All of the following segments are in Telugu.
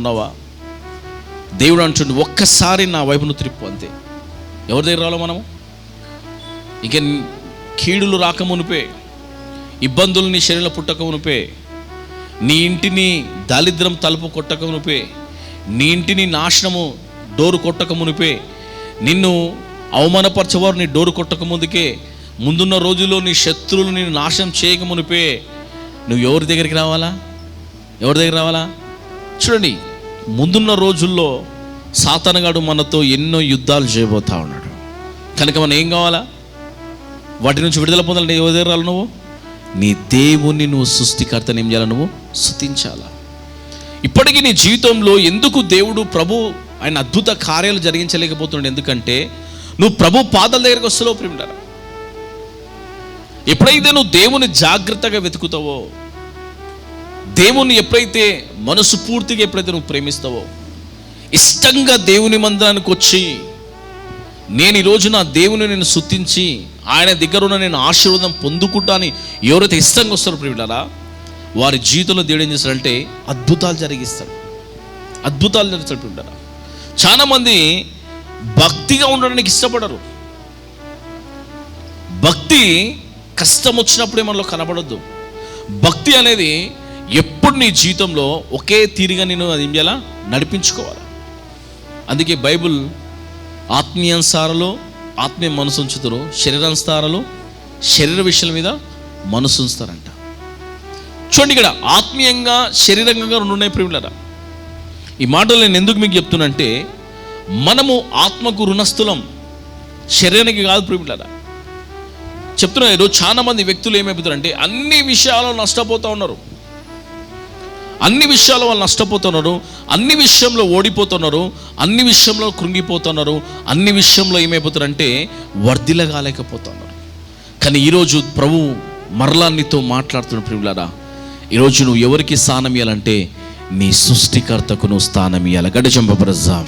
ఉన్నావా? దేవుడు అంటుండు ఒక్కసారి నా వైపును త్రిప్పు అంతే. ఎవరి దగ్గర రావాలో మనము? ఇక కీడులు రాకమునిపే ఇబ్బందులు నీ శరీరం పుట్టకమునిపే నీ ఇంటిని దారిద్రం తలుపు కొట్టకమునిపే నీ ఇంటిని నాశనము డోరు కొట్టకమునిపే నిన్ను అవమానపరచేవారు నీ డోరు కొట్టక ముందుకే ముందున్న రోజుల్లో నీ శత్రువులు నేను నాశనం చేయకమునిపే నువ్వు ఎవరి దగ్గరికి రావాలా? ఎవరి దగ్గర రావాలా? చూడండి ముందున్న రోజుల్లో సాతనగాడు మనతో ఎన్నో యుద్ధాలు చేయబోతా ఉన్నాడు. కనుక మనం ఏం కావాలా? వాటి నుంచి విడుదల పొందాలని ఎవరి నువ్వు? నీ దేవుణ్ణి నువ్వు సృష్టికర్తని ఏం చేయాలి నువ్వు? స్థుతించాలా. ఇప్పటికీ నీ జీవితంలో ఎందుకు దేవుడు ప్రభు ఆయన అద్భుత కార్యాలు జరిగించలేకపోతున్నాడు? ఎందుకంటే నువ్వు ప్రభు పాదల దగ్గరకు వస్తున్నావు ప్రిమిటారా ఎప్పుడైతే నువ్వు దేవుని జాగ్రత్తగా వెతుకుతావో దేవుణ్ణి ఎప్పుడైతే మనసు పూర్తిగా ఎప్పుడైతే నువ్వు ప్రేమిస్తావో ఇష్టంగా దేవుని మందిరానికి వచ్చి నేను ఈరోజు నా దేవుని నేను శుద్ధించి ఆయన దగ్గర ఉన్న నేను ఆశీర్వాదం పొందుకుంటా అని ఎవరైతే ఇష్టంగా వస్తారో ప్రియులారా వారి జీవితంలో దేవుడు ఏం చేస్తాడంటే అద్భుతాలు జరిగిస్తాడు. అద్భుతాలు జరిగిస్తాడు ప్రియులారా. చాలామంది భక్తిగా ఉండడానికి ఇష్టపడరు. భక్తి కష్టం వచ్చినప్పుడే మనలో కనబడద్దు. భక్తి అనేది ఎప్పుడు నీ జీవితంలో ఒకే తీరుగా నేను అది ఏం చేయాలా? నడిపించుకోవాలి? అందుకే బైబుల్ ఆత్మీయానుసారలో ఆత్మీయ మనసు ఉంచుతారు శరీరానుసారలో శరీర విషయాల మీద మనసు ఉంచుతారంట చూడండి ఇక్కడ ఆత్మీయంగా శరీరంగా రెండు ఉన్నాయి ప్రియులరా ఈ మాటలు నేను ఎందుకు మీకు చెప్తున్నంటే మనము ఆత్మకు రుణస్థులం శరీరానికి కాదు ప్రియులరా చెప్తున్నా ఈరోజు చాలా మంది వ్యక్తులు ఏమైపోతారంటే అన్ని విషయాల్లో నష్టపోతూ ఉన్నారు. అన్ని విషయాల్లో వాళ్ళు నష్టపోతున్నారు అన్ని విషయంలో ఓడిపోతున్నారు అన్ని విషయంలో కృంగిపోతున్నారు అన్ని విషయంలో ఏమైపోతారంటే వర్ధిలగాలేకపోతున్నారు కానీ ఈరోజు ప్రభు మరలా నీతో మాట్లాడుతున్న ప్రియులారా. ఈరోజు నువ్వు ఎవరికి స్థానం ఇవ్వాలంటే నీ సృష్టికర్తకు నువ్వు స్థానం ఇవ్వాలి గడిచంపబ్రజాం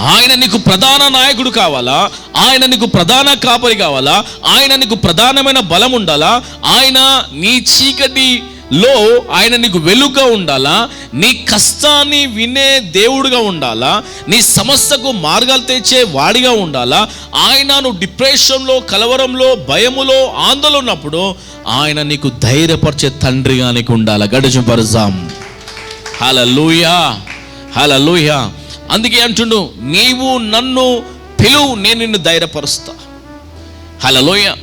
ఆయన నీకు ప్రధాన నాయకుడు కావాలా? ఆయన నీకు ప్రధాన కాపరి కావాలా? ఆయన నీకు ప్రధానమైన బలం ఉండాలా? ఆయన నీ లో ఆయన నీకు వెలుగుగా ఉండాలా? నీ కష్టాన్ని వినే దేవుడుగా ఉండాలా? నీ సమస్యకు మార్గాలు తెచ్చే వాడిగా ఉండాలా? ఆయన నువ్వు డిప్రెషన్లో కలవరంలో భయములో ఆందోళన ఉన్నప్పుడు ఆయన నీకు ధైర్యపరిచే తండ్రిగా నీకు ఉండాలా? గడుచు పరజాం హలలుయా హలలుయా అందుకే అంటుండు నీవు నన్ను పిలువు నేను నిన్ను ధైర్యపరుస్తా. హలలోయ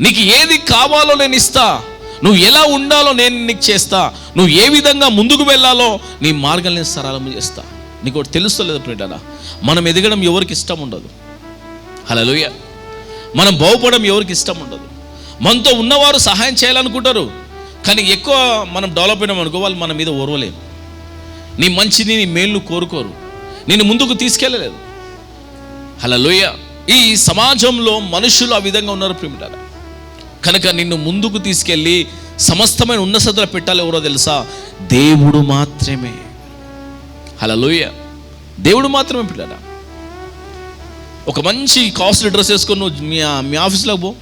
నీకు ఏది కావాలో నేను ఇస్తా. నువ్వు ఎలా ఉండాలో నేను నీకు చేస్తా. నువ్వు ఏ విధంగా ముందుకు వెళ్ళాలో నీ మార్గం నేను సరళం చేస్తా. నీకు ఒకటి తెలుస్తలేదు ప్రియుడారా మనం ఎదగడం ఎవరికి ఇష్టం ఉండదు. హలోయ మనం బాగుపడడం ఎవరికి ఇష్టం ఉండదు. మనతో ఉన్నవారు సహాయం చేయాలనుకుంటారు కానీ ఎక్కువ మనం డెవలప్ అయినాం అనుకో వాళ్ళు మన మీద ఓర్వలేము నీ మంచిని నీ మేలు కోరుకోరు. నేను ముందుకు తీసుకెళ్ళలేదు. అలా లోయ ఈ సమాజంలో మనుషులు ఆ విధంగా ఉన్నారు ప్రిమిటారా కనుక నిన్ను ముందుకు తీసుకెళ్ళి సమస్తమైన ఉన్నసతులు పెట్టాలి ఎవరో తెలుసా? దేవుడు మాత్రమే. అలా దేవుడు మాత్రమే పిల్లరా. ఒక మంచి కాస్ట్లీ డ్రెస్ వేసుకొని నువ్వు మీ మీ ఆఫీస్లోకి పో.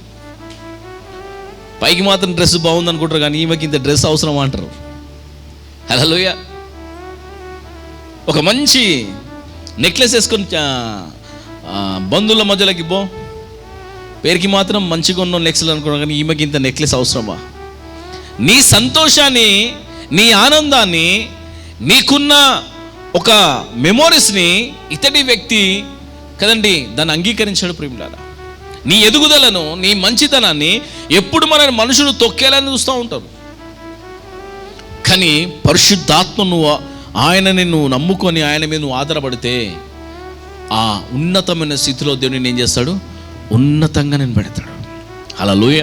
పైకి మాత్రం డ్రెస్ బాగుంది అనుకుంటారు కానీ ఈమెకి ఇంత డ్రెస్ అవసరం అంటారు. హలో ఒక మంచి నెక్లెస్ వేసుకొని బంధువుల మధ్యలోకి పో. పేరుకి మాత్రం మంచిగా ఉన్న నెక్లెస్ అనుకున్నాం కానీ ఈమెకి ఇంత నెక్లెస్ అవసరమా? నీ సంతోషాన్ని నీ ఆనందాన్ని నీకున్న ఒక మెమోరీస్ని ఇతడి వ్యక్తి కదండి దాన్ని అంగీకరించాడు ప్రేమిలారా? నీ ఎదుగుదలను నీ మంచితనాన్ని ఎప్పుడు మన మనుషులు తొక్కేయాలని చూస్తూ ఉంటారు. కానీ పరిశుద్ధాత్మ నువ్వు ఆయనని నువ్వు నమ్ముకొని ఆయన మీద నువ్వు ఆధారపడితే ఆ ఉన్నతమైన స్థితిలో దేవుడిని ఏం చేస్తాడు? ఉన్నతంగా నేను పెడతాడు అలా లోయ